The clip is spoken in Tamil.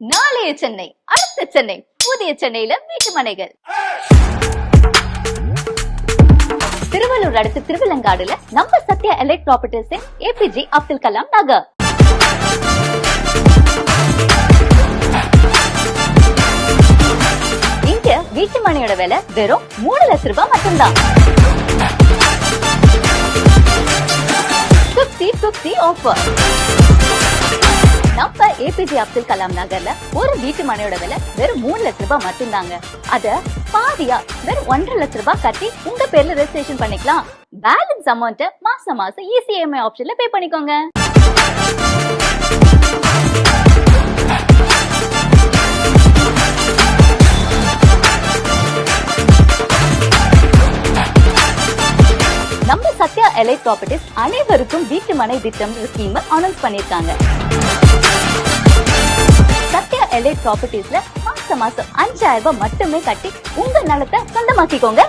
நாளைய சென்னை அடுத்த சென்னை புதிய சென்னையில வீட்டு மனைகள். திருவள்ளூர் அடுத்து திருவிலங்காடுல நம்ம Sathya elite properties APJ Abdul Kalam Nagar. இங்க வீட்டு மனையோட விலை வெறும் மூணு லட்சம் ரூபாய் மட்டும்தான். சுப்சி சுப்சி ஆஃபர் நம்ம ஏபிஜே அப்துல் கலாம் நகர்ல ஒரு வீட்டு மனையோட விலை வெறும் மூணு லட்ச ரூபாய் மட்டும்தாங்க. அத பாதியா வெறும் ஒன்றரை லட்ச ரூபாய் கட்டி உங்க பேர்ல ரெஜிஸ்ட்ரேஷன் பண்ணிக்கலாம். பேலன்ஸ் அமௌண்ட் மாசம் மாசம் இசிஎம்ஐ ஆப்ஷன்ல பே பண்ணிக்கோங்க. நம்ம சத்யா எலை ப்ராப்பர்ட்டிஸ் அனைவருக்கும் வீட்டு மனை திட்டம் ஸ்கீம் அனௌன்ஸ் பண்ணியிருக்காங்க சத்யா ப்ராப்பர்ட்டிஸ்ல மாசம் மாசம் அஞ்சாயிரம் ரூபாய் மட்டுமே கட்டி உங்க நிலத்தை சொந்தமாக்கிக்கோங்க.